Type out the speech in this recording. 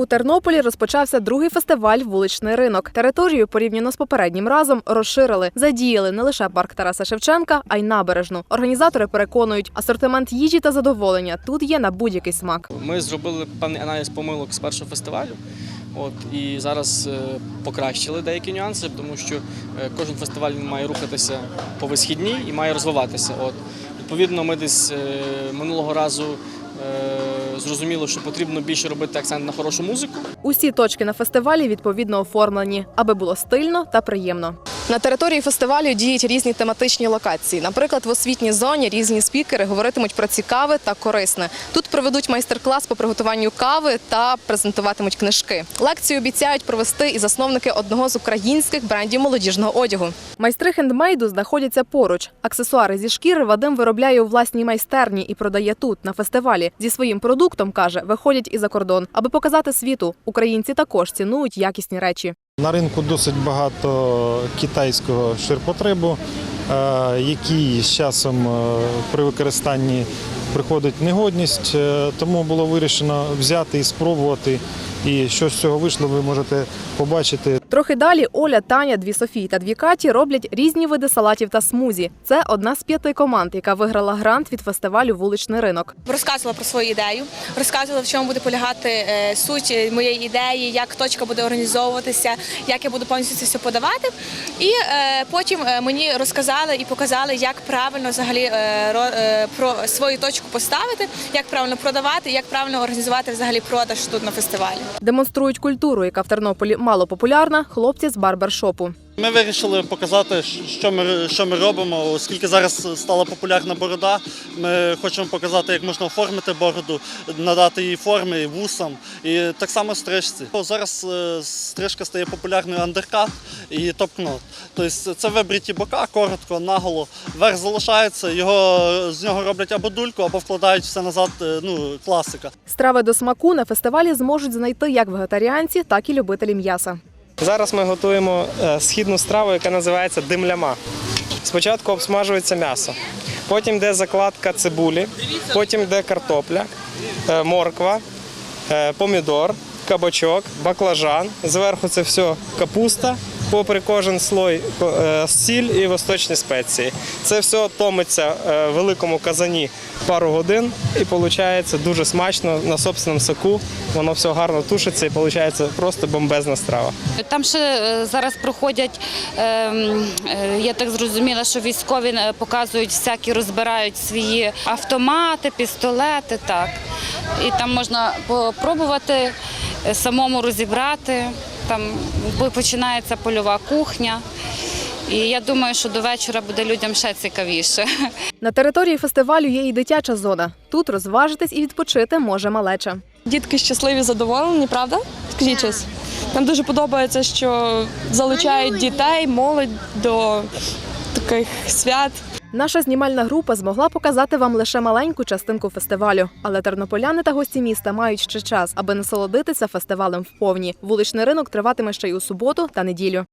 У Тернополі розпочався другий фестиваль Вуличний ринок. Територію порівняно з попереднім разом розширили, задіяли не лише парк Тараса Шевченка, а й набережну. Організатори переконують, асортимент їжі та задоволення тут є на будь-який смак. Ми зробили певний аналіз помилок з першого фестивалю. От і зараз е, покращили деякі нюанси, тому що е, кожен фестиваль має рухатися по висхідній і має розвиватися. От відповідно, ми десь е, минулого разу зрозуміли, що потрібно більше робити акцент на хорошу музику. Усі точки на фестивалі відповідно оформлені, аби було стильно та приємно. На території фестивалю діють різні тематичні локації. Наприклад, в освітній зоні різні спікери говоритимуть про цікаве та корисне. Тут проведуть майстер-клас по приготуванню кави та презентуватимуть книжки. Лекцію обіцяють провести і засновники одного з українських брендів молодіжного одягу. Майстри хендмейду знаходяться поруч. Аксесуари зі шкіри Вадим виробляє у власній майстерні і продає тут на фестивалі. Зі своїм продуктом каже, виходять і за кордон, аби показати світу. Українці також цінують якісні речі. На ринку досить багато китайського ширпотребу, е, який з часом е, при використанні приходить негодність, е, тому було вирішено взяти і спробувати. І що з цього вийшло, ви можете побачити. Трохи далі Оля, Таня, дві Софії та дві Каті роблять різні види салатів та смузі. Це одна з п'яти команд, яка виграла грант від фестивалю Вуличний ринок. розказувала про свою ідею, розказувала, в чому буде полягати е, суть моєї ідеї, як точка буде організовуватися, як я буду повністю це все подавати. І е, потім е, мені розказали і показали, як правильно взагалі е, ро- е, про свою точку поставити, як правильно продавати, як правильно організувати взагалі продаж тут на фестивалі. Демонструють культуру, яка в Тернополі мало популярна, хлопці з барбершопу. Ми вирішили показати, що ми, що ми робимо, оскільки зараз стала популярна борода. Ми хочемо показати, як можна оформити бороду, надати їй форми вусам, і так само стрижці. Зараз е, стрижка стає популярною андеркат і топ-кнот. Тобто це вибриті бока, коротко, наголо. Верх залишається, його з нього роблять або дульку, або вкладають все назад. е, Ну, класика. Страви до смаку на фестивалі зможуть знайти як вегетаріанці, так і любителі м'яса. Зараз ми готуємо е, східну страву, яка називається димляма. Спочатку обсмажується м'ясо, потім йде закладка цибулі, потім йде картопля, е, морква, е, помідор, кабачок, баклажан. Зверху це все капуста, попри кожен слой е, сіль і восточні спеції. Це все томиться е, в великому казані пару годин і виходить дуже смачно на собственному соку. Воно все гарно тушиться і виходить просто бомбезна страва. Там ще е, зараз проходять, ем, я так зрозуміла, що військові показують всякі, розбирають свої автомати, пістолети. Так. І там можна попробувати самому розібрати. Там починається польова кухня. І я думаю, що до вечора буде людям ще цікавіше. На території фестивалю є і дитяча зона. Тут розважитись і відпочити може малеча. Дітки щасливі, задоволені, правда? Скажіть щось. Нам дуже подобається, що залучають дітей, молодь до таких свят. Наша знімальна група змогла показати вам лише маленьку частинку фестивалю, але тернополяни та гості міста мають ще час, аби насолодитися фестивалем вповні. Вуличний ринок триватиме ще й у суботу та неділю.